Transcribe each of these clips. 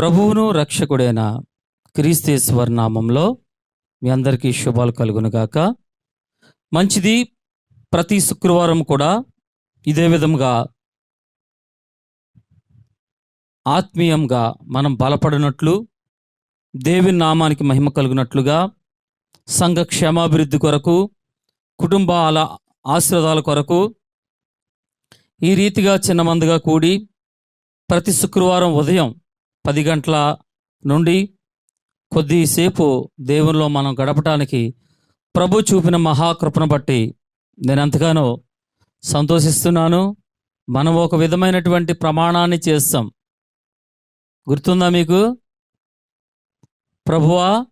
ప్రభువును రక్షకుడైన క్రీస్తేశ్వర్ నామంలో మీ అందరికీ శుభాలు కలుగునుగాక. మంచిది ప్రతి శుక్రవారం కూడా ఇదే విధంగా ఆత్మీయంగా మనం బలపడినట్లు దేవి నామానికి మహిమ కలిగినట్లుగా సంఘ క్షేమాభివృద్ధి కొరకు కుటుంబాల ఆశీర్వాదాల కొరకు ఈ రీతిగా చిన్నమందుగా కూడి ప్రతి శుక్రవారం ఉదయం పది గంటల నుండి కొద్దిసేపు దేవునిలో మనం గడపటానికి ప్రభు చూపిన మహాకృపను బట్టి నేను ఎంతగానో సంతోషిస్తున్నాను. మనం ఒక విధమైనటువంటి ప్రమాణాన్ని చేస్తాం. గుర్తుందా మీకు? ప్రభువా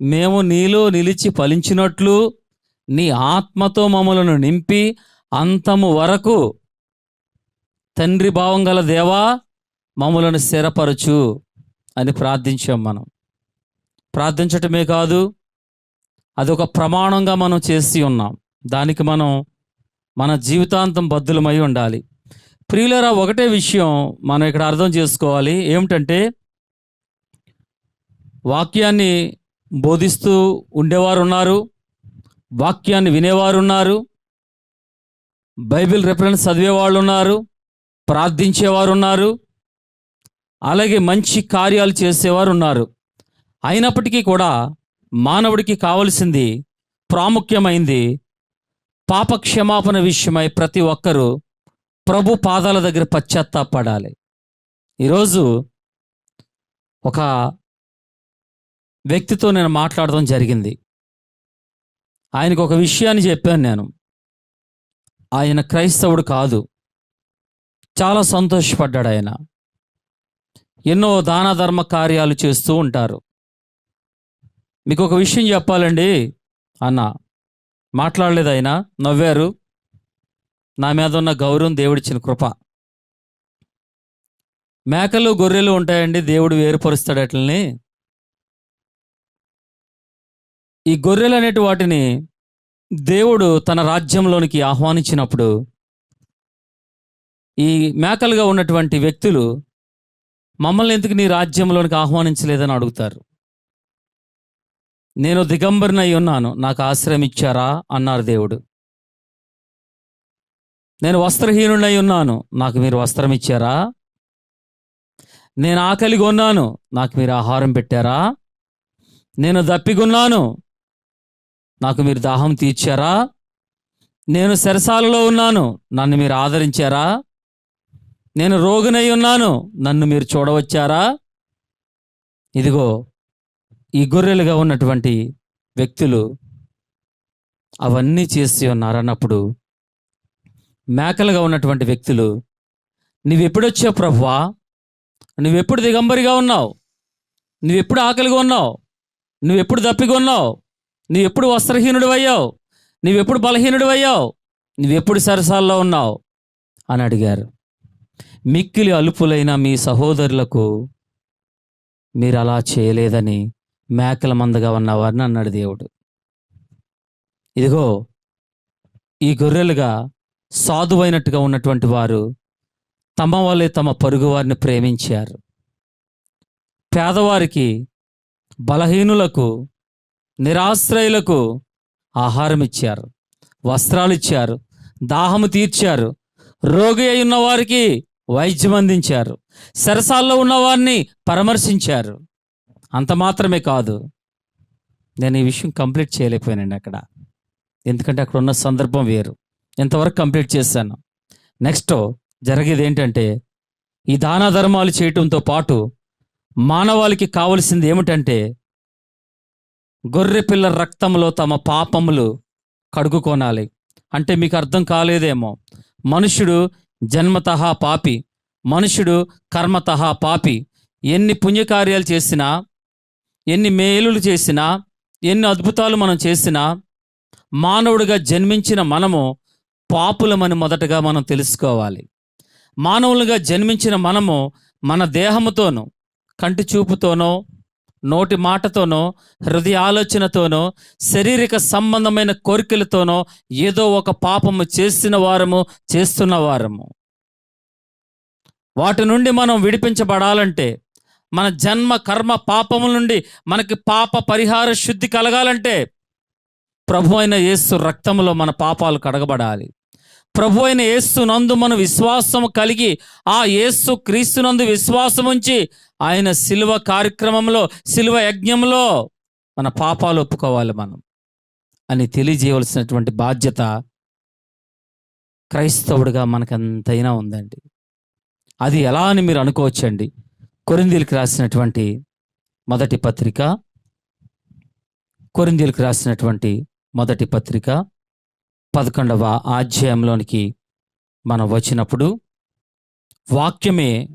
మేము నీలో నిలిచి ఫలించినట్లు నీ ఆత్మతో మమ్మలను నింపి అంతము వరకు తండ్రి భావం గల దేవా మమ్మలను స్థిరపరచు అని ప్రార్థించాం మనం. ప్రార్థించటమే కాదు అదొక ప్రమాణంగా మనం చేసి ఉన్నాం. దానికి మనం మన జీవితాంతం బద్దులమై ఉండాలి. ప్రియులరా ఒకటే విషయం మనం ఇక్కడ అర్థం చేసుకోవాలి. ఏమిటంటే వాక్యాన్ని బోధిస్తూ ఉండేవారు ఉన్నారు వాక్యాన్ని వినేవారు ఉన్నారు బైబిల్ రెఫరెన్స్ చదివేవాళ్ళు ఉన్నారు ప్రార్థించేవారు ఉన్నారు అలాగే మంచి కార్యాలు చేసేవారు ఉన్నారు అయినప్పటికీ కూడా మానవుడికి కావలసింది ప్రాముఖ్యమైంది పాప క్షమాపణ విషయమై ప్రతి ఒక్కరూ ప్రభు పాదాల దగ్గర పశ్చాత్తాపడాలి. ఈరోజు ఒక వ్యక్తితో నేను మాట్లాడడం జరిగింది. ఆయనకు ఒక విషయాన్ని చెప్పాను నేను. ఆయన క్రైస్తవుడు కాదు. చాలా సంతోషపడ్డాడు ఆయన. ఎన్నో దాన ధర్మ కార్యాలు చేస్తూ ఉంటారు. మీకు ఒక విషయం చెప్పాలండి. అన్న మాట్లాడలేదు ఆయన నవ్వారు. నా మీద ఉన్న గౌరవం దేవుడిచ్చిన కృప. మేకలు గొర్రెలు ఉంటాయండి దేవుడు వేరుపరుస్తాడు అట్లని. ఈ గొర్రెలు అనేటి వాటిని దేవుడు తన రాజ్యంలోనికి ఆహ్వానించినప్పుడు ఈ మేకలుగా ఉన్నటువంటి వ్యక్తులు మమ్మల్ని ఎందుకు నీ రాజ్యంలోనికి ఆహ్వానించలేదని అడుగుతారు. నేను దిగంబరినై ఉన్నాను నాకు ఆశ్రయం ఇచ్చారా? అన్నారు దేవుడు. నేను వస్త్రహీనుడై ఉన్నాను నాకు మీరు వస్త్రం ఇచ్చారా? నేను ఆకలిగా ఉన్నాను నాకు మీరు ఆహారం పెట్టారా? నేను దప్పిగున్నాను నాకు మీరు దాహం తీర్చారా? నేను సెరసాలలో ఉన్నాను నన్ను మీరు ఆదరించారా? నేను రోగునై ఉన్నాను. నన్ను మీరు చూడవచ్చారా? ఇదిగో ఈ గొర్రెలుగా ఉన్నటువంటి వ్యక్తులు అవన్నీ చేసి ఉన్నారన్నప్పుడు మేకలుగా ఉన్నటువంటి వ్యక్తులు నువ్వెప్పుడొచ్చావు ప్రభువా? నువ్వెప్పుడు దిగంబరిగా ఉన్నావు? నువ్వెప్పుడు ఆకలిగా ఉన్నావు? నువ్వెప్పుడు దప్పిగా ఉన్నావు? నువ్వెప్పుడు వస్త్రహీనుడు అయ్యావు నువ్వెప్పుడు బలహీనుడు అయ్యావు నువ్వెప్పుడు సరసాల్లో ఉన్నావు? అని అడిగారు. మిక్కిలి అలుపులైన మీ సహోదరులకు మీరు అలా చేయలేదని మేకల మందగా ఉన్నవారిని అన్నాడు దేవుడు. ఇదిగో ఈ గొర్రెలుగా సాధువైనట్టుగా ఉన్నటువంటి వారు తమ వల్లే తమ పొరుగువారిని ప్రేమించారు. పేదవారికి బలహీనులకు నిరాశ్రయులకు ఆహారం ఇచ్చారు వస్త్రాలు ఇచ్చారు దాహము తీర్చారు. రోగి అయి ఉన్న వారికి వైద్యం అందించారు. సరసాల్లో ఉన్నవారిని పరామర్శించారు. అంత మాత్రమే కాదు నేను ఈ విషయం కంప్లీట్ చేయలేకపోయానండి అక్కడ. ఎందుకంటే అక్కడ ఉన్న సందర్భం వేరు. ఎంతవరకు కంప్లీట్ చేశాను. నెక్స్ట్ జరిగేది ఏంటంటే ఈ దాన ధర్మాలు చేయటంతో పాటు మానవాళికి కావలసింది ఏమిటంటే గొర్రెపిల్ల రక్తంలో తమ పాపములు కడుగుకోనాలి అంటే మీకు అర్థం కాలేదేమో. మనుషుడు జన్మత పాపి మనుషుడు కర్మత పాపి. ఎన్ని పుణ్యకార్యాలు చేసినా ఎన్ని మేలులు చేసినా ఎన్ని అద్భుతాలు మనం చేసినా మానవుడిగా జన్మించిన మనము పాపులమని మొదటగా మనం తెలుసుకోవాలి. మానవులుగా జన్మించిన మనము మన దేహముతోనూ కంటి చూపుతోనో నోటి మాటతోనో హృదయ ఆలోచనతోనో శారీరక సంబంధమైన కోరికలతోనో ఏదో ఒక పాపము చేసిన వారము చేస్తున్న వారము. వాటి నుండి మనం విడిపించబడాలంటే మన జన్మ కర్మ పాపముల నుండి మనకి పాప పరిహార శుద్ధి కలగాలంటే ప్రభు అయిన యేసు రక్తంలో మన పాపాలు కడగబడాలి. ప్రభు అయిన యేసు నందు మనం విశ్వాసం కలిగి ఆ యేసు క్రీస్తునందు విశ్వాసం ఉంచి ఆయన శిలువ కార్యక్రమంలో శిలువ యజ్ఞంలో మన పాపాలు ఒప్పుకోవాలి మనం అని తెలియజేయవలసినటువంటి బాధ్యత క్రైస్తవుడిగా మనకంతైనా ఉందండి. అది ఎలా అని మీరు అనుకోవచ్చండి? కొరిందీలకు రాసినటువంటి మొదటి పత్రిక కొరిందీలకు రాసినటువంటి మొదటి పత్రిక పదకొండవ అధ్యాయంలోనికి మనం వచ్చినప్పుడు వాక్యమే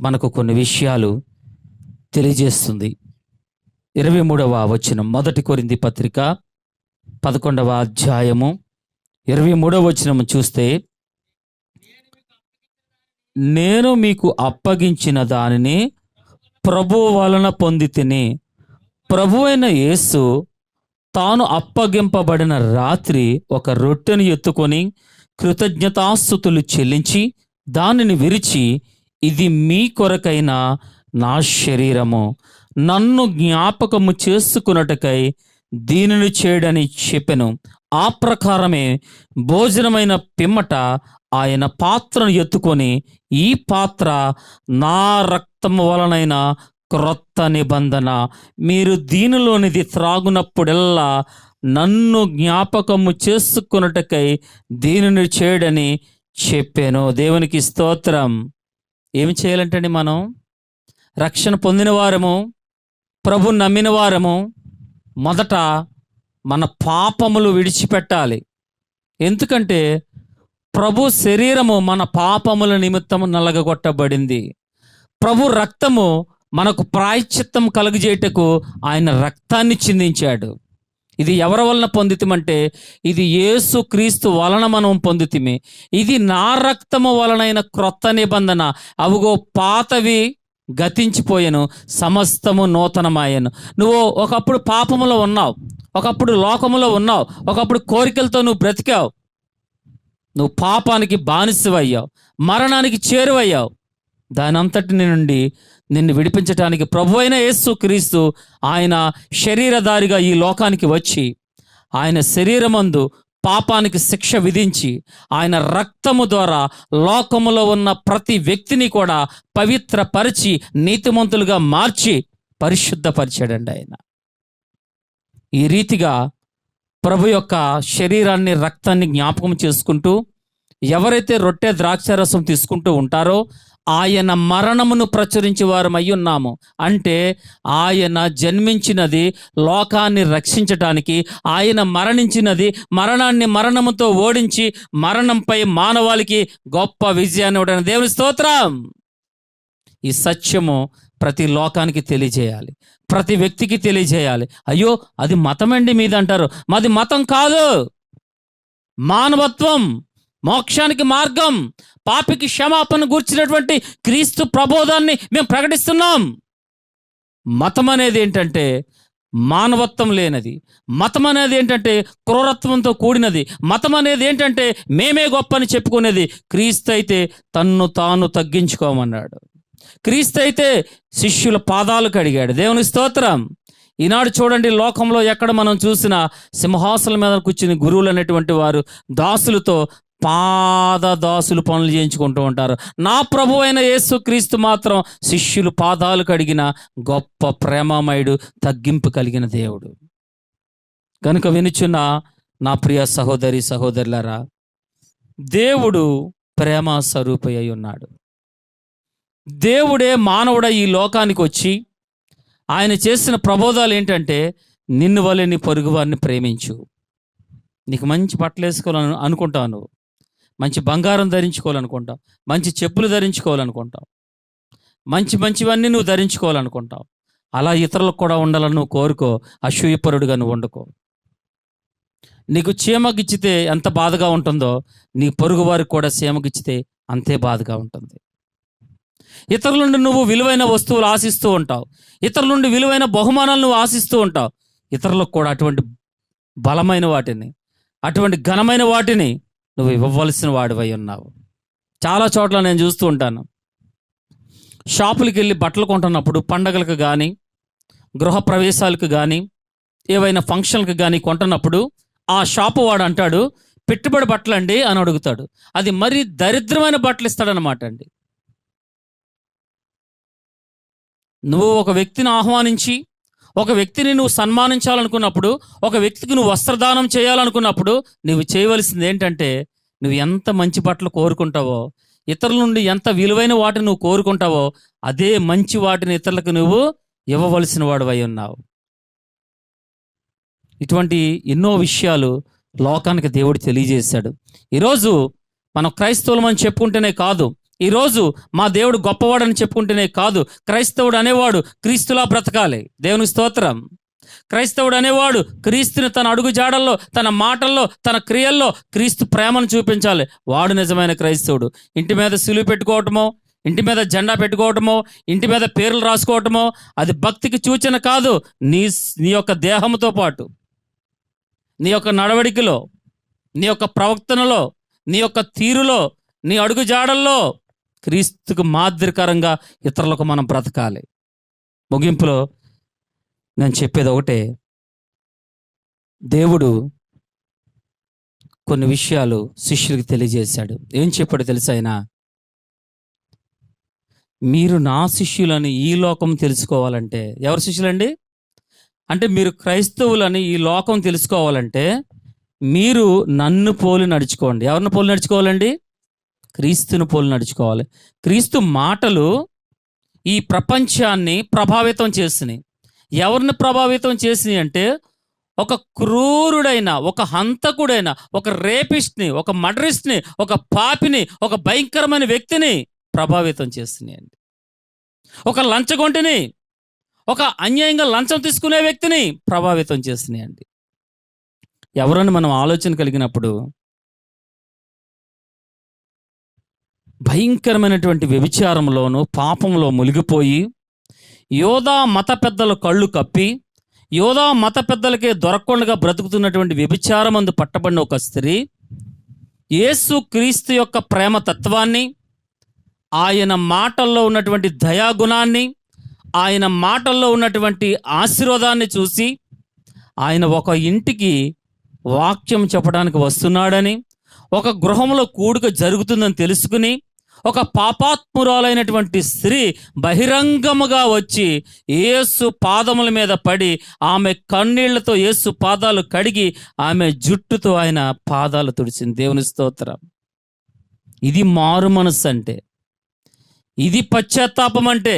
మనకు కొన్ని విషయాలు తెలియజేస్తుంది. ఇరవై మూడవ వచనం మొదటి కొరింది పత్రిక పదకొండవ అధ్యాయము ఇరవై మూడవ వచనం చూస్తే నేను మీకు అప్పగించిన దానిని ప్రభు వలన పొంది తిని ప్రభు అయిన యేసు తాను అప్పగింపబడిన రాత్రి ఒక రొట్టెను ఎత్తుకొని కృతజ్ఞతాస్థుతులు చెల్లించి దానిని విరిచి ఇది మీ కొరకైన నా శరీరము. నన్ను జ్ఞాపకము చేసుకున్నటకై దీనిని చేయడని చెప్పెను. ఆ ప్రకారమే భోజనమైన పిమ్మట ఆయన పాత్రను ఎత్తుకొని ఈ పాత్ర నా రక్తము వలనైనా క్రొత్త నిబంధన. మీరు దీనిలోనిది త్రాగునప్పుడెల్లా నన్ను జ్ఞాపకము చేసుకున్నటకై దీనిని చేయడని చెప్పాను. దేవునికి స్తోత్రం. ఏమి చేయాలంటండి మనం? రక్షణ పొందిన వారము ప్రభు నమ్మిన వారము మొదట మన పాపములు విడిచిపెట్టాలి. ఎందుకంటే ప్రభు శరీరము మన పాపముల నిమిత్తము నలగగొట్టబడింది. ప్రభు రక్తము మనకు ప్రాయశ్చిత్తం కలుగజేయటకు ఆయన రక్తాన్ని చిందించాడు. ఇది ఎవరి వలన పొందితమంటే ఇది యేసు క్రీస్తు వలన మనం పొందితిమి. ఇది నా రక్తము వలనైన క్రొత్త నిబంధన. అవుగో పాతవి గతించిపోయాను సమస్తము నూతనమాయను. నువ్వు ఒకప్పుడు పాపములో ఉన్నావు ఒకప్పుడు లోకములో ఉన్నావు ఒకప్పుడు కోరికలతో నువ్వు బ్రతికావు. నువ్వు పాపానికి బానిసవయ్యావు మరణానికి చేరువయ్యావు. దాని అంతటి నుండి నిన్ను విడిపించటానికి ప్రభు అయిన యేసు క్రీస్తు ఆయన శరీరధారిగా ఈ లోకానికి వచ్చి ఆయన శరీరమందు పాపానికి శిక్ష విధించి ఆయన రక్తము ద్వారా లోకములో ఉన్న ప్రతి వ్యక్తిని కూడా పవిత్రపరిచి నీతిమంతులుగా మార్చి పరిశుద్ధపరిచాడండి ఆయన. ఈ రీతిగా ప్రభు యొక్క శరీరాన్ని రక్తాన్ని జ్ఞాపకం చేసుకుంటూ ఎవరైతే రొట్టె ద్రాక్షారసం తీసుకుంటూ ఉంటారో ఆయన మరణమును ప్రచురించి వారమై ఉన్నాము. అంటే ఆయన జన్మించినది లోకాన్ని రక్షించటానికి ఆయన మరణించినది మరణాన్ని మరణముతో ఓడించి మరణంపై మానవాళికి గొప్ప విజయాన్ని ఇవ్వడానికి దేవుని స్తోత్రం. ఈ సత్యము ప్రతి లోకానికి తెలియజేయాలి. ప్రతి వ్యక్తికి తెలియజేయాలి. అయ్యో అది మతమండి మీద అంటారు మాది మతం కాదు. మానవత్వం. మోక్షానికి మార్గం పాపికి క్షమాపణ గూర్చినటువంటి క్రీస్తు ప్రబోధాన్ని మేము ప్రకటిస్తున్నాం. మతం అనేది ఏంటంటే మానవత్వం లేనది. మతం అనేది ఏంటంటే క్రూరత్వంతో కూడినది. మతం అనేది ఏంటంటే మేమే గొప్ప అని చెప్పుకునేది. క్రీస్తు అయితే తన్ను తాను తగ్గించుకోమన్నాడు. క్రీస్తు అయితే శిష్యుల పాదాలు కడిగాడు దేవుని స్తోత్రం. ఈనాడు చూడండి లోకంలో ఎక్కడ మనం చూసిన సింహాసనం మీద కూర్చుని గురువులు అనేటువంటి వారు దాసులతో పాద దాసులు పనులు చేయించుకుంటూ ఉంటారు. నా ప్రభు అయిన యేసు క్రీస్తు మాత్రం శిష్యులు పాదాలు కడిగిన గొప్ప ప్రేమమయుడు తగ్గింపు కలిగిన దేవుడు. కనుక వినుచున్న నా ప్రియ సహోదరి సహోదరులరా దేవుడు ప్రేమ స్వరూపి అయి ఉన్నాడు. దేవుడే మానవుడ ఈ లోకానికి వచ్చి ఆయన చేసిన ప్రబోధాలు ఏంటంటే నిన్ను వలె నీ ప్రేమించు. నీకు మంచి బట్టలు వేసుకోవాలని అనుకుంటావు నువ్వు మంచి బంగారం ధరించుకోవాలనుకుంటావు మంచి చెప్పులు ధరించుకోవాలనుకుంటావు మంచి మంచివన్నీ నువ్వు ధరించుకోవాలనుకుంటావు. అలా ఇతరులకు కూడా ఉండాలని నువ్వు కోరుకో అసూయపరుడుగా నువ్వు వండుకో. నీకు చీమగిచ్చితే ఎంత బాధగా ఉంటుందో నీ పొరుగు వారికి కూడా చీమగిచ్చితే అంతే బాధగా ఉంటుంది. ఇతరుల నుండి నువ్వు విలువైన వస్తువులు ఆశిస్తూ ఉంటావు. ఇతరుల నుండి విలువైన బహుమానాలు నువ్వు ఆశిస్తూ ఉంటావు. ఇతరులకు కూడా అటువంటి బలమైన వాటిని అటువంటి ఘనమైన వాటిని నువ్వు ఇవ్వవలసిన వాడివై ఉన్నావు. చాలా చోట్ల నేను చూస్తూ ఉంటాను. షాపులకి వెళ్ళి బట్టలు కొంటున్నప్పుడు పండగలకు కానీ గృహ ప్రవేశాలకు కానీ ఏవైనా ఫంక్షన్లకు కానీ కొంటున్నప్పుడు ఆ షాపు వాడు అంటాడు పెట్టుబడి బట్టలు అండి అని అడుగుతాడు. అది మరీ దరిద్రమైన బట్టలు ఇస్తాడనమాట అండి. నువ్వు ఒక వ్యక్తిని ఆహ్వానించి ఒక వ్యక్తిని నువ్వు సన్మానించాలనుకున్నప్పుడు ఒక వ్యక్తికి నువ్వు వస్త్రదానం చేయాలనుకున్నప్పుడు నువ్వు చేయవలసింది ఏంటంటే నువ్వు ఎంత మంచి బట్టలు కోరుకుంటావో ఇతరుల నుండి ఎంత విలువైన వాటిని నువ్వు కోరుకుంటావో అదే మంచి వాటిని ఇతరులకు నువ్వు ఇవ్వవలసిన వాడు ఉన్నావు. ఇటువంటి ఎన్నో విషయాలు లోకానికి దేవుడు తెలియజేశాడు. ఈరోజు మనం క్రైస్తవులం అని చెప్పుకుంటేనే కాదు ఈరోజు మా దేవుడు గొప్పవాడని చెప్పుకుంటేనే కాదు క్రైస్తవుడు అనేవాడు క్రీస్తులా బ్రతకాలి. దేవుని స్తోత్రం. క్రైస్తవుడు అనేవాడు క్రీస్తుని తన అడుగు జాడల్లో తన మాటల్లో తన క్రియల్లో క్రీస్తు ప్రేమను చూపించాలి. వాడు నిజమైన క్రైస్తవుడు. ఇంటి మీద సులువు పెట్టుకోవటమో ఇంటి మీద జెండా పెట్టుకోవటమో ఇంటి మీద పేర్లు రాసుకోవటమో అది భక్తికి సూచన కాదు నీ నీ యొక్క దేహంతో పాటు. నీ యొక్క నడవడికలో నీ యొక్క ప్రవర్తనలో నీ యొక్క తీరులో నీ అడుగు జాడల్లో క్రీస్తుకు మాదిరికరంగా ఇతరులకు మనం బ్రతకాలి. ముగింపులో నేను చెప్పేది ఒకటే. దేవుడు కొన్ని విషయాలు శిష్యులకు తెలియజేశాడు. ఏం చెప్పాడు తెలుసు ఆయన? మీరు నా శిష్యులని ఈ లోకం తెలుసుకోవాలంటే ఎవరు శిష్యులండి? అంటే మీరు క్రైస్తవులని ఈ లోకం తెలుసుకోవాలంటే మీరు నన్ను పోలి నడుచుకోండి. ఎవరిని పోలి నడుచుకోవాలండి? క్రీస్తుని పోలి నడుచుకోవాలి. క్రీస్తు మాటలు ఈ ప్రపంచాన్ని ప్రభావితం చేసినాయి. ఎవరిని ప్రభావితం చేసినాయి అంటే ఒక క్రూరుడైన ఒక హంతకుడైన ఒక రేపిస్ట్ని ఒక మడరిస్ట్ని ఒక పాపిని ఒక భయంకరమైన వ్యక్తిని ప్రభావితం చేస్తున్నాయండి ఒక లంచగొంటిని ఒక అన్యాయంగా లంచం తీసుకునే వ్యక్తిని ప్రభావితం చేస్తున్నాయండి ఎవరని మనం ఆలోచన కలిగినప్పుడు భయంకరమైనటువంటి వ్యభిచారంలోను పాపంలో మునిగిపోయి యోధా మత పెద్దల కళ్ళు కప్పి యోధా మత పెద్దలకే దొరకకుండా బ్రతుకుతున్నటువంటి వ్యభిచారమందు పట్టబడిన ఒక స్త్రీ యేసు క్రీస్తు యొక్క ప్రేమ తత్వాన్ని ఆయన మాటల్లో ఉన్నటువంటి దయాగుణాన్ని ఆయన మాటల్లో ఉన్నటువంటి ఆశీర్వాదాన్ని చూసి ఆయన ఒక ఇంటికి వాక్యం చెప్పడానికి వస్తున్నాడని ఒక గృహంలో కూడుక జరుగుతుందని తెలుసుకుని ఒక పాపాత్మురాలైనటువంటి స్త్రీ బహిరంగముగా వచ్చి యేసు పాదముల మీద పడి ఆమె కన్నీళ్ళతో యేసు పాదాలు కడిగి ఆమె జుట్టుతో ఆయన పాదాలు తుడిచింది. దేవుని స్తోత్రం. ఇది మారు మనస్సు అంటే ఇది పశ్చాత్తాపం అంటే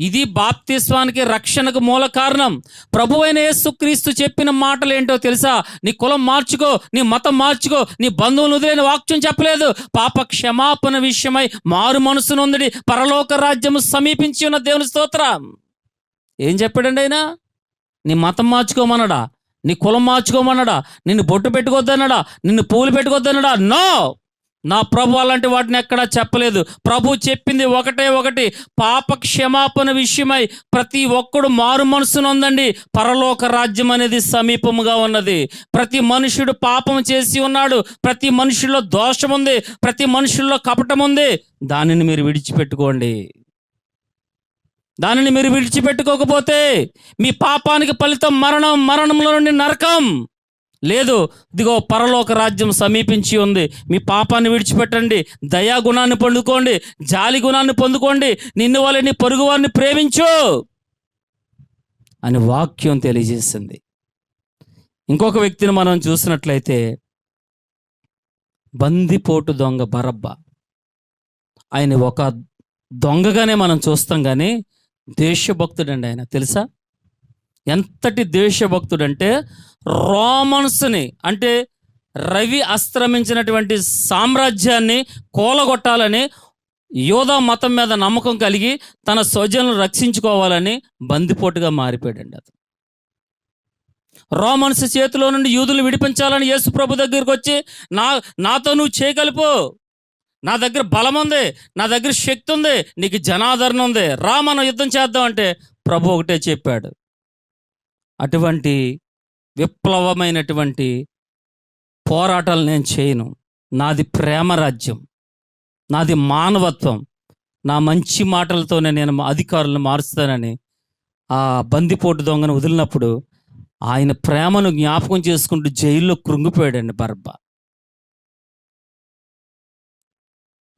ఇది బాప్తిస్వానికి రక్షణకు మూల కారణం. ప్రభు అయిన యేసుక్రీస్తు చెప్పిన మాటలు ఏంటో తెలుసా? నీ కులం మార్చుకో నీ మతం మార్చుకో నీ బంధువులు వదిలేని వాక్యం చెప్పలేదు. పాప క్షమాపణ విషయమై మారు మనసునుంది పరలోక రాజ్యము సమీపించి ఉన్న దేవుని స్తోత్రం. ఏం చెప్పాడండి ఆయన? నీ మతం మార్చుకోమన్నాడా? నీ కులం మార్చుకోమన్నాడా? నిన్ను బొట్టు పెట్టుకోవద్దన్నాడా? నిన్ను పూలు పెట్టుకోవద్దన్నాడా? నో! నా ప్రభు అలాంటి వాటిని ఎక్కడా చెప్పలేదు. ప్రభు చెప్పింది ఒకటే ఒకటి పాప క్షమాపణ విషయమై ప్రతి ఒక్కడు మారు మనసునుందండి పరలోక రాజ్యం అనేది సమీపముగా ఉన్నది. ప్రతి మనుషుడు పాపం చేసి ఉన్నాడు. ప్రతి మనుషుల్లో దోషం ఉంది. ప్రతి మనుషుల్లో కపటం ఉంది. దానిని మీరు విడిచిపెట్టుకోండి. దానిని మీరు విడిచిపెట్టుకోకపోతే మీ పాపానికి ఫలితం మరణం మరణంలో నుండి నరకం. లేదు ఇదిగో పరలోక రాజ్యం సమీపించి ఉంది. మీ పాపాన్ని విడిచిపెట్టండి. దయా గుణాన్ని పొందుకోండి. జాలి గుణాన్ని పొందుకోండి. నిన్ను వాళ్ళని పొరుగువారిని ప్రేమించు అని వాక్యం తెలియజేసింది. ఇంకొక వ్యక్తిని మనం చూసినట్లయితే బందిపోటు దొంగ బరబ్బ. ఆయన ఒక దొంగగానే మనం చూస్తాం కానీ దేశభక్తుడండి ఆయన. తెలుసా? ఎంతటి దేశభక్తుడంటే రోమన్స్ని అంటే రవి అస్త్రమించినటువంటి సామ్రాజ్యాన్ని కూలగొట్టాలని యోధా మతం మీద నమ్మకం కలిగి తన స్వజలను రక్షించుకోవాలని బందిపోటుగా మారిపోయాడండి అతను. రోమన్స్ చేతిలో నుండి యూదులు విడిపించాలని యేసు ప్రభు దగ్గరికి వచ్చి నా నాతో నువ్వు చేయగలుపు. నా దగ్గర బలం ఉంది. నా దగ్గర శక్తి ఉంది. నీకు జనాదరణ ఉంది. రా మనం యుద్ధం చేద్దాం అంటే ప్రభు ఒకటే చెప్పాడు. అటువంటి విప్లవమైనటువంటి పోరాటాలు నేను చేయను. నాది ప్రేమ రాజ్యం. నాది మానవత్వం. నా మంచి మాటలతోనే నేను అధికారులను మారుస్తానని ఆ బందిపోటు దొంగను వదిలినప్పుడు ఆయన ప్రేమను జ్ఞాపకం చేసుకుంటూ జైల్లో కృంగిపోయాడండి బర్బ.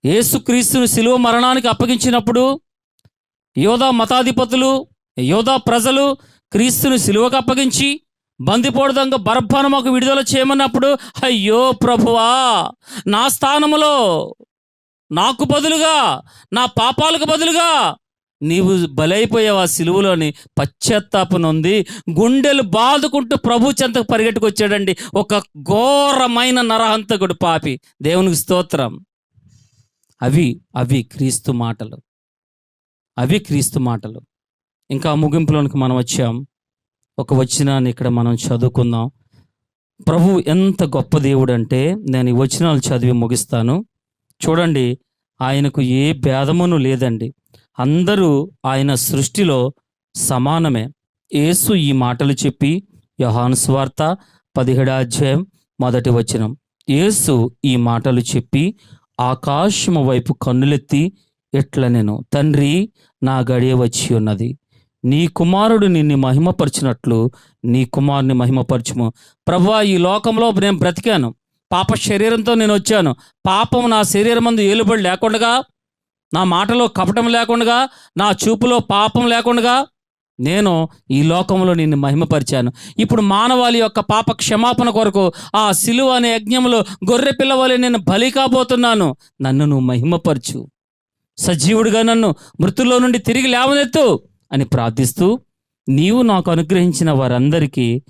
యేసుక్రీస్తుని శిలువ మరణానికి అప్పగించినప్పుడు యోధా మతాధిపతులు యోధా ప్రజలు క్రీస్తుని సిలువకు అప్పగించి బందిపోడదంగా బర్భాను మాకు విడుదల చేయమన్నప్పుడు అయ్యో ప్రభువా నా స్థానములో నాకు బదులుగా నా పాపాలకు బదులుగా నీవు బలైపోయావు ఆ సిలువలోని పశ్చాత్తాపం ఉంది గుండెలు బాదుకుంటూ ప్రభు చెంతకు పరిగెట్టుకొచ్చాడండి. ఒక ఘోరమైన నరహంతకుడు పాపి. దేవునికి స్తోత్రం. అవి అవి క్రీస్తు మాటలు. అవి క్రీస్తు మాటలు. ఇంకా ముగింపులోనికి మనం వచ్చాం. ఒక వచనాన్ని ఇక్కడ మనం చదువుకుందాం. ప్రభు ఎంత గొప్ప దేవుడు అంటే నేను ఈ వచనాలు చదివి ముగిస్తాను. చూడండి ఆయనకు ఏ భేదమును లేదండి. అందరూ ఆయన సృష్టిలో సమానమే. యేసు ఈ మాటలు చెప్పి యోహాను స్వార్త అధ్యాయం మొదటి వచనం. యేసు ఈ మాటలు చెప్పి ఆకాశము వైపు కన్నులెత్తి ఎట్ల నేను తండ్రి నా గడియ వచ్చి ఉన్నది. నీ కుమారుడు నిన్ను మహిమపరిచినట్లు నీ కుమారుని మహిమపరచుము. ప్రభా ఈ లోకంలో నేను బ్రతికాను. పాప శరీరంతో నేను వచ్చాను. పాపం నా శరీరం మందు ఏలుబడి లేకుండా నా మాటలో కపటం లేకుండా నా చూపులో పాపం లేకుండా నేను ఈ లోకంలో నిన్ను మహిమపరిచాను. ఇప్పుడు మానవాళి యొక్క పాప క్షమాపణ కొరకు ఆ సిలువ అనే యజ్ఞంలో గొర్రె పిల్లవాలి నేను బలి కాబోతున్నాను. నన్ను నువ్వు మహిమపరచు. సజీవుడిగా నన్ను మృతుల్లో నుండి తిరిగి లేవనెత్తు. అని ప్రార్థిస్తూ నీవు నాకు అనుగ్రహించిన వారందరికీ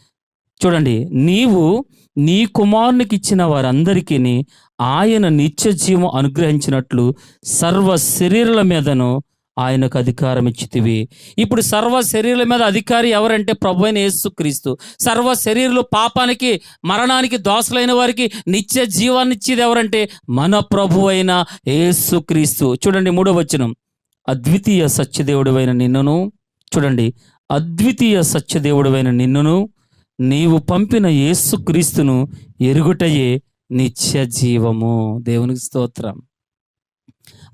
చూడండి నీవు నీ కుమారునికి ఇచ్చిన వారందరికీ ఆయన నిత్య జీవం అనుగ్రహించినట్లు సర్వ శరీరాల మీదను ఆయనకు అధికారం ఇచ్చితివి. ఇప్పుడు సర్వ శరీరాల మీద అధికారి ఎవరంటే ప్రభు అయిన యేసుక్రీస్తు సర్వ శరీరులు పాపానికి మరణానికి దోసలైన వారికి నిత్య జీవాన్ని ఇచ్చేది ఎవరంటే మన ప్రభు అయిన యేసుక్రీస్తు చూడండి మూడో వచనం. అద్వితీయ సత్యదేవుడువైన నిన్నును చూడండి అద్వితీయ సత్యదేవుడువైన నిన్నును నీవు పంపిన యేసుక్రీస్తును ఎరుగుటయే నిత్య జీవము దేవునికి స్తోత్రం.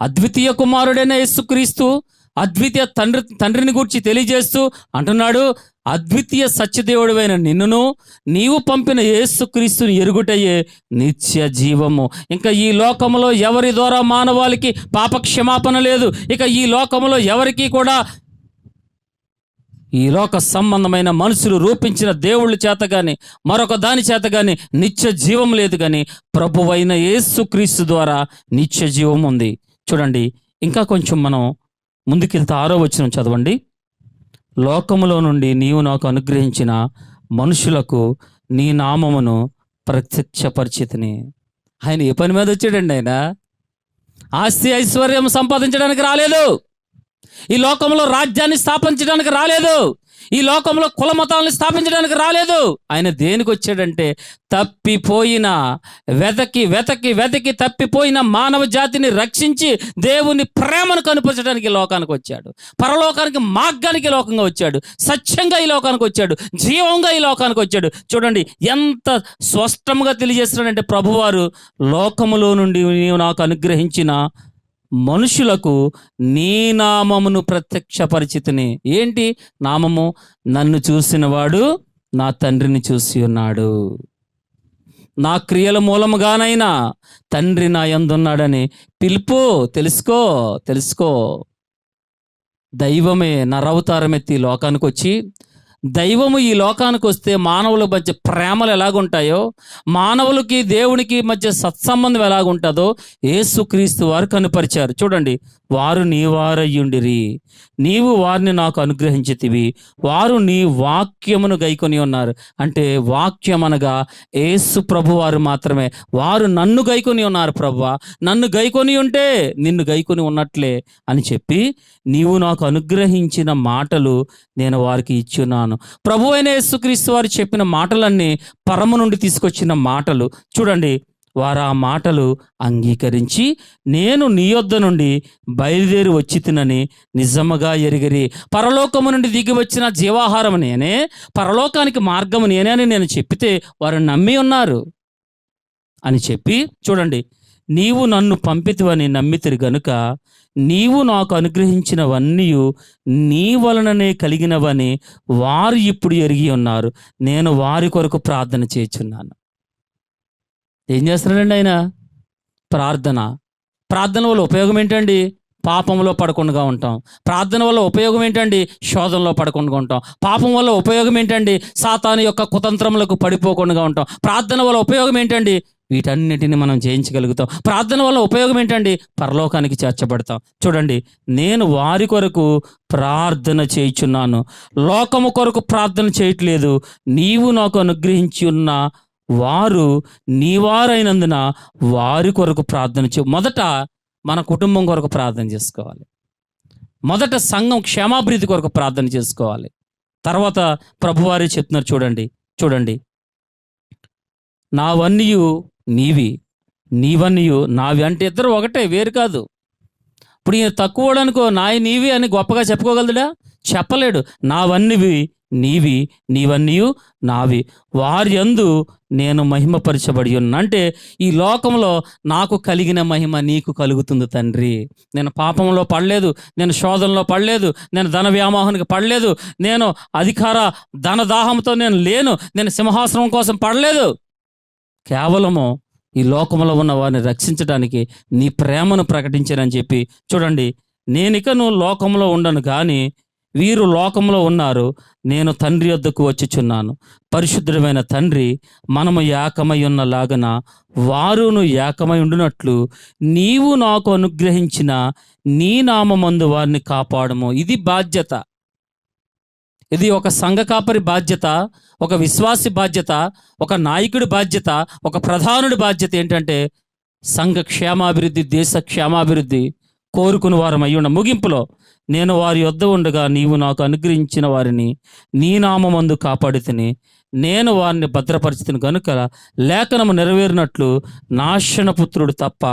అద్వితీయ కుమారుడైన యేసుక్రీస్తు అద్వితీయ తండ్రి తండ్రిని గురించి తెలియజేస్తూ అంటున్నాడు అద్వితీయ సత్యదేవుడివైన నిన్నును నీవు పంపిన యేసుక్రీస్తుని ఎరుగుటయే నిత్య జీవము. ఇంకా ఈ లోకములో ఎవరి ద్వారా మానవాళికి పాప క్షమాపణ లేదు? ఇక ఈ లోకములో ఎవరికి కూడా ఈ లోక సంబంధమైన మనుషులు రూపించిన దేవుళ్ళ చేత కానీ మరొక దాని చేత కానీ నిత్య జీవం లేదు కానీ ప్రభువైన యేసుక్రీస్తు ద్వారా నిత్య జీవం ఉంది. చూడండి ఇంకా కొంచెం మనం ముందుకెళ్తే ఆరో వచ్చిన చదవండి. లోకములో నుండి నీవు నాకు అనుగ్రహించిన మనుషులకు నీ నామమును ప్రత్యక్షపరిచితిని. ఆయన ఏ పని మీద వచ్చాడండి ఆయన? ఆస్తి ఐశ్వర్యం సంపాదించడానికి రాలేదు. ఈ లోకంలో రాజ్యాన్ని స్థాపించడానికి రాలేదు. ఈ లోకంలో కుల మతాలను స్థాపించడానికి రాలేదు. ఆయన దేనికి వచ్చాడంటే తప్పిపోయిన వెతకి వెతకి వెతకి తప్పిపోయిన మానవ జాతిని రక్షించి దేవుని ప్రేమను కనిపించడానికి ఈ లోకానికి వచ్చాడు. పరలోకానికి మార్గానికి లోకంగా వచ్చాడు. సత్యంగా ఈ లోకానికి వచ్చాడు. జీవంగా ఈ లోకానికి వచ్చాడు. చూడండి ఎంత స్పష్టంగా తెలియజేస్తున్నాడంటే ప్రభువారు లోకములో నుండి నీవు నాకు అనుగ్రహించిన మనుషులకు నీ నామమును ప్రత్యక్షపరిచితిని. ఏంటి? నామము నన్ను చూసినవాడు నా తండ్రిని చూసి ఉన్నాడు. నా క్రియల మూలముగానైనా తండ్రి నా ఎందున్నాడని పిలుపు తెలుసుకో తెలుసుకో. దైవమే నరవతారమెత్తి లోకానికి వచ్చి దైవము ఈ లోకానికి వస్తే మానవుల మధ్య ప్రేమలు ఎలాగుంటాయో మానవులకి దేవునికి మధ్య సత్సంబంధం ఎలాగుంటుందో యేసుక్రీస్తు వారు కనుపరిచారు. చూడండి వారు నీ వారయ్యుండిరి. నీవు వారిని నాకు అనుగ్రహించితివి. వారు నీ వాక్యమును గైకొని ఉన్నారు. అంటే వాక్యం అనగా యేసు ప్రభు వారు మాత్రమే. వారు నన్ను గైకొని ఉన్నారు ప్రభు నన్ను గైకొని ఉంటే నిన్ను గైకొని ఉన్నట్లే అని చెప్పి నీవు నాకు అనుగ్రహించిన మాటలు నేను వారికి ఇచ్చున్నాను. ప్రభు అయిన యేసుక్రీస్తు వారు చెప్పిన మాటలన్నీ పరము నుండి తీసుకొచ్చిన మాటలు. చూడండి వారు ఆ మాటలు అంగీకరించి నేను నీ యొద్ద నుండి బయలుదేరి వచ్చి తినని నిజముగా ఎరిగిరి. పరలోకము నుండి దిగి వచ్చిన జీవాహారం నేనే పరలోకానికి మార్గము నేనే అని నేను చెప్పితే వారు నమ్మి ఉన్నారు అని చెప్పి చూడండి నీవు నన్ను పంపితివని నమ్మితిరి గనుక నీవు నాకు అనుగ్రహించినవన్నీ నీ వలననే కలిగినవని వారు ఇప్పుడు ఎరిగి ఉన్నారు. నేను వారి కొరకు ప్రార్థన చేస్తున్నాను ఏం చేస్తున్నాడండి ఆయన? ప్రార్థన. ప్రార్థన వల్ల ఉపయోగం ఏంటండి? పాపంలో పడకుండా ఉంటాం. ప్రార్థన వల్ల ఉపయోగం ఏంటండి? శోధనలో పడకుండా ఉంటాం. పాపం వల్ల ఉపయోగం ఏంటండి? సాతాను యొక్క కుతంత్రములకు పడిపోకుండా ఉంటాం. ప్రార్థన వల్ల ఉపయోగం ఏంటండి? వీటన్నిటిని మనం చేయించగలుగుతాం ప్రార్థన వల్ల ఉపయోగం ఏంటండి? పరలోకానికి చేర్చబడతాం. చూడండి నేను వారి కొరకు ప్రార్థన చేయుచున్నాను. లోకము కొరకు ప్రార్థన చేయట్లేదు. నీవు నాకు అనుగ్రహించి ఉన్న వారు నీవారైనందున వారి కొరకు ప్రార్థన చే మొదట మన కుటుంబం కొరకు ప్రార్థన చేసుకోవాలి. మొదట సంఘం క్షేమాభివృద్ధి కొరకు ప్రార్థన చేసుకోవాలి. తర్వాత ప్రభువారే చెప్తున్నారు చూడండి చూడండి. నావన్నీయు నీవి నీవన్నీయు నావి అంటే ఇద్దరు ఒకటే వేరు కాదు. ఇప్పుడు ఈయన తక్కువ అనుకో నాయి నీవి అని గొప్పగా చెప్పుకోగలదుడా? చెప్పలేడు. నావన్నీవి నీవి నీవన్నీయు నావి. వారి యందు నేను మహిమపరచబడి ఉన్నా. అంటే ఈ లోకంలో నాకు కలిగిన మహిమ నీకు కలుగుతుంది తండ్రి. నేను పాపంలో పడలేదు నేను శోధనలో పడలేదు నేను ధన వ్యామోహానికి పడలేదు నేను అధికార ధన దాహంతో నేను లేను నేను సింహాసనం కోసం పడలేదు. కేవలము ఈ లోకంలో ఉన్న వారిని రక్షించడానికి నీ ప్రేమను ప్రకటించానని చెప్పి చూడండి నేనిక నువ్వు లోకంలో ఉండను కానీ వీరు లోకంలో ఉన్నారు నేను తండ్రి వద్దకు వచ్చుచున్నాను. పరిశుద్ధమైన తండ్రి మనము ఏకమై ఉన్న లాగన వారును ఏకమై ఉండునట్లు నీవు నాకు అనుగ్రహించిన నీ నామందు వారిని కాపాడము. ఇది బాధ్యత. ఇది ఒక సంఘ కాపరి బాధ్యత ఒక విశ్వాసి బాధ్యత ఒక నాయకుడి బాధ్యత ఒక ప్రధానుడి బాధ్యత ఏంటంటే సంఘ క్షేమాభివృద్ధి దేశ క్షేమాభివృద్ధి కోరుకుని వారం అయ్యున్న ముగింపులో నేను వారి యొద్ద ఉండగా నీవు నాకు అనుగ్రహించిన వారిని నీ నామందు కాపాడితిని. నేను వారిని భద్రపరిచితిని కనుక లేఖనము నెరవేరినట్లు నాశనపుత్రుడు తప్ప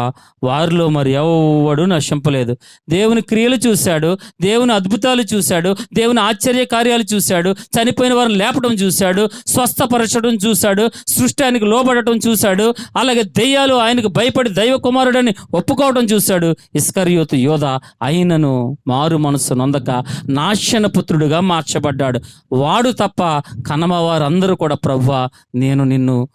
వారిలో మరి ఎవడు నశింపలేదు దేవుని క్రియలు చూశాడు దేవుని అద్భుతాలు చూశాడు దేవుని ఆశ్చర్య కార్యాలు చూశాడు చనిపోయిన వారిని లేపడం చూశాడు స్వస్థపరచడం చూశాడు సృష్టానికి లోబడటం చూశాడు అలాగే దెయ్యాలు ఆయనకు భయపడి దైవ కుమారుడని ఒప్పుకోవడం చూశాడు. ఇస్కరియోతు యోధ అయినను మారు మనస్సు నొందక నాశన పుత్రుడుగా మార్చబడ్డాడు. వాడు తప్ప కనమ వారందరూ కూడా ప్రవ్వా నేను నిన్ను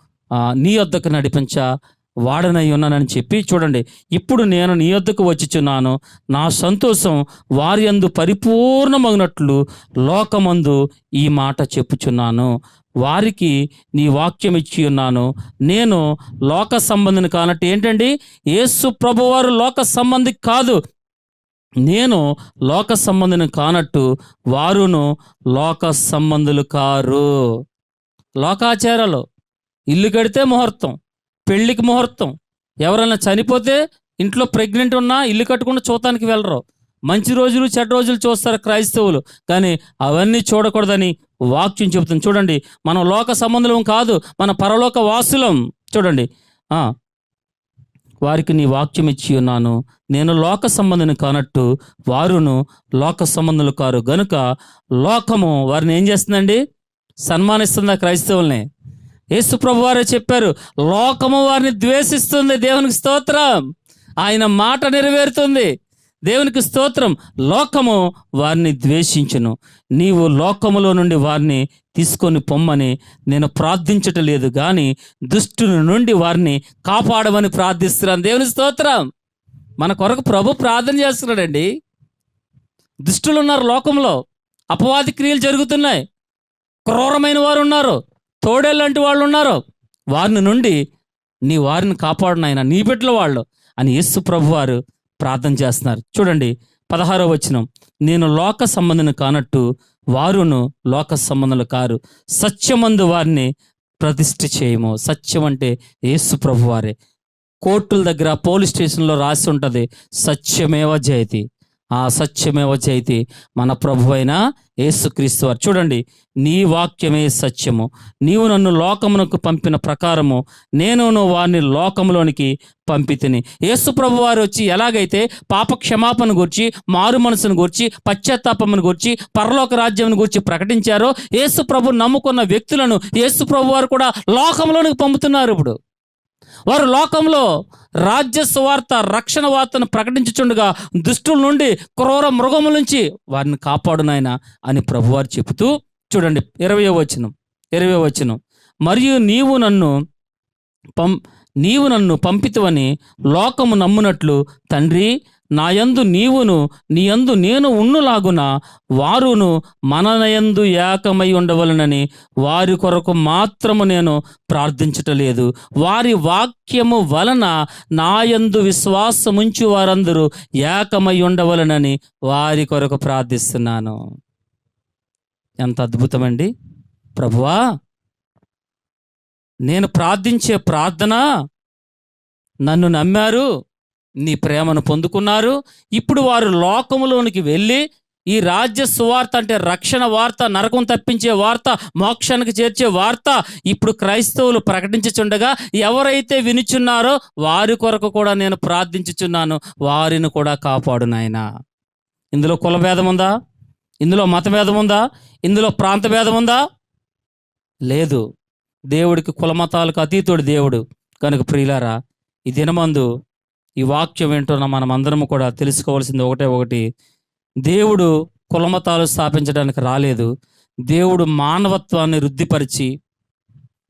నీ వద్దకు నడిపించ వాడనై ఉన్నానని చెప్పి చూడండి. ఇప్పుడు నేను నీ వద్దకు వచ్చిచున్నాను. నా సంతోషం వారి అందు పరిపూర్ణమగినట్లు లోకమందు ఈ మాట చెప్పుచున్నాను. వారికి నీ వాక్యం ఇచ్చి ఉన్నాను. నేను లోక సంబంధిని కానట్టు ఏంటండి? యేసు ప్రభువారు లోక సంబంధి కాదు. నేను లోక సంబంధిని కానట్టు వారును లోక సంబంధులు కారు. లోకాచారాలు. ఇల్లు కడితే ముహూర్తం పెళ్ళికి ముహూర్తం. ఎవరైనా చనిపోతే ఇంట్లో ప్రెగ్నెంట్ ఉన్నా ఇల్లు కట్టుకుండా చూడటానికి వెళ్ళరు. మంచి రోజులు చెడ్డ రోజులు చూస్తారు క్రైస్తవులు. కానీ అవన్నీ చూడకూడదని వాక్యం చెబుతుంది. చూడండి మనం లోక సంబంధం కాదు మన పరలోక వాసులం. చూడండి వారికి నీ వాక్యం ఇచ్చి ఉన్నాను. నేను లోక సంబంధిని కానట్టు వారును లోక సంబంధులు కారు. గనుక లోకము వారిని ఏం చేస్తుందండి? సన్మానిస్తుందా క్రైస్తవుల్ని. యేసు ప్రభు వారే చెప్పారు లోకము వారిని ద్వేషిస్తుంది దేవునికి స్తోత్రం. ఆయన మాట నెరవేరుతుంది. దేవునికి స్తోత్రం లోకము వారిని ద్వేషించును. నీవు లోకములో నుండి వారిని తీసుకొని పొమ్మని నేను ప్రార్థించటం లేదు కానీ దుష్టుని నుండి వారిని కాపాడమని ప్రార్థిస్తున్నాను. దేవుని స్తోత్రం. మన కొరకు ప్రభు ప్రార్థన చేస్తున్నాడండి. దుష్టులు ఉన్నారు లోకంలో అపవాది క్రియలు జరుగుతున్నాయి. క్రూరమైన వారు ఉన్నారు తోడేళ్ళంటి వాళ్ళు ఉన్నారు వారిని నుండి నీ వారిని కాపాడునైనా నీ బిడ్డల వాళ్ళు అని యేసు ప్రభు వారు ప్రార్థన చేస్తున్నారు. చూడండి పదహారో వచనం. నేను లోక సంబంధం కానట్టు వారును లోక సంబంధులు కారు. సత్యమందు వారిని ప్రతిష్ఠ చేయము. సత్యం అంటే యేసు ప్రభు వారే కోర్టుల దగ్గర పోలీస్ స్టేషన్లో రాసి ఉంటుంది సత్యమేవ జయతి. ఆ సత్యమే జయతి మన ప్రభు అయిన యేసుక్రీస్తు వారు. చూడండి నీ వాక్యమే సత్యము. నీవు నన్ను లోకమునకు పంపిన ప్రకారము నేను వారిని లోకములోనికి పంపితిని. యేసు ప్రభు వారు వచ్చి ఎలాగైతే పాప క్షమాపణ గురించి మారు మనసును గురించి పశ్చాత్తాపమును గురించి పరలోక రాజ్యం గురించి ప్రకటించారో యేసు ప్రభు నమ్ముకున్న వ్యక్తులను యేసు ప్రభు వారు కూడా లోకంలోనికి పంపుతున్నారు ఇప్పుడు. వారు లోకంలో రాజ్య సువార్త రక్షణ వార్తను ప్రకటించుచుండగా దుష్టుల నుండి క్రూర మృగముల నుంచి వారిని కాపాడునాయన అని ప్రభువారు చెబుతూ చూడండి ఇరవై వచనం ఇరవై వచనం. మరియు నీవు నన్ను పం నీవు నన్ను పంపితువని లోకము నమ్మునట్లు తండ్రి నాయందు నీవును నీయందు నేను ఉన్నులాగున వారును మననయందు ఏకమై ఉండవలనని వారి కొరకు మాత్రము నేను ప్రార్థించటలేదు. వారి వాక్యము వలన నాయందు విశ్వాసముంచి వారందరూ ఏకమై ఉండవలనని వారి కొరకు ప్రార్థిస్తున్నాను. ఎంత అద్భుతమండి. ప్రభువా నేను ప్రార్థించే ప్రార్థన నన్ను నమ్మారు. నీ ప్రేమను పొందుకున్నారు. ఇప్పుడు వారు లోకములోనికి వెళ్ళి ఈ రాజ్య సువార్త అంటే రక్షణ వార్త నరకం తప్పించే వార్త మోక్షానికి చేర్చే వార్త ఇప్పుడు క్రైస్తవులు ప్రకటించుచుండగా ఎవరైతే వినుచున్నారో వారి కొరకు కూడా నేను ప్రార్థించుచున్నాను. వారిని కూడా కాపాడు నాయన. ఇందులో కులభేదం ఉందా ఇందులో మతభేదం ఉందా ఇందులో ప్రాంత భేదం ఉందా లేదు. దేవుడికి కులమతాలకు అతీతుడు దేవుడు. కనుక ప్రియులారా ఈ దినమందు ఈ వాక్యం ఏంటో మనం అందరం కూడా తెలుసుకోవాల్సింది ఒకటే ఒకటి. దేవుడు కులమతాలు స్థాపించడానికి రాలేదు. దేవుడు మానవత్వాన్ని వృద్ధిపరిచి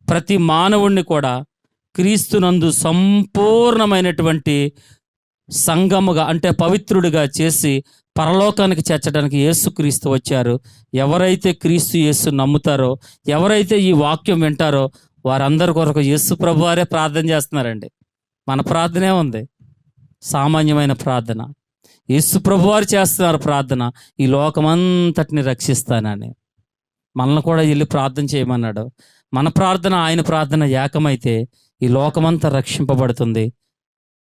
ప్రతి మానవుణ్ణి కూడా క్రీస్తునందు సంపూర్ణమైనటువంటి సంగముగా అంటే పవిత్రుడిగా చేసి పరలోకానికి చేర్చడానికి యేసుక్రీస్తు వచ్చారు. ఎవరైతే క్రీస్తు యేసు నమ్ముతారో ఎవరైతే ఈ వాక్యం వింటారో వారందరి కొరకు యేసు ప్రభువారే ప్రార్థన చేస్తున్నారండి. మన ప్రార్థనే ఉంది. సామాన్యమైన ప్రార్థన. యేసు ప్రభువారు చేస్తున్నారు ప్రార్థన. ఈ లోకమంతటిని రక్షిస్తానని. మనల్ని కూడా వెళ్ళి ప్రార్థన చేయమన్నాడు. మన ప్రార్థన ఆయన ప్రార్థన ఏకమైతే ఈ లోకమంతా రక్షింపబడుతుంది.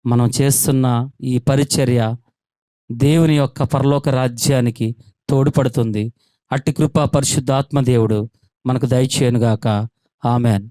మనం చేస్తున్న ఈ పరిచర్య దేవుని యొక్క పరలోక రాజ్యానికి తోడ్పడుతుంది. అట్టి కృప పరిశుద్ధాత్మ దేవుడు మనకు దయచేయనుగాక. ఆమెన్.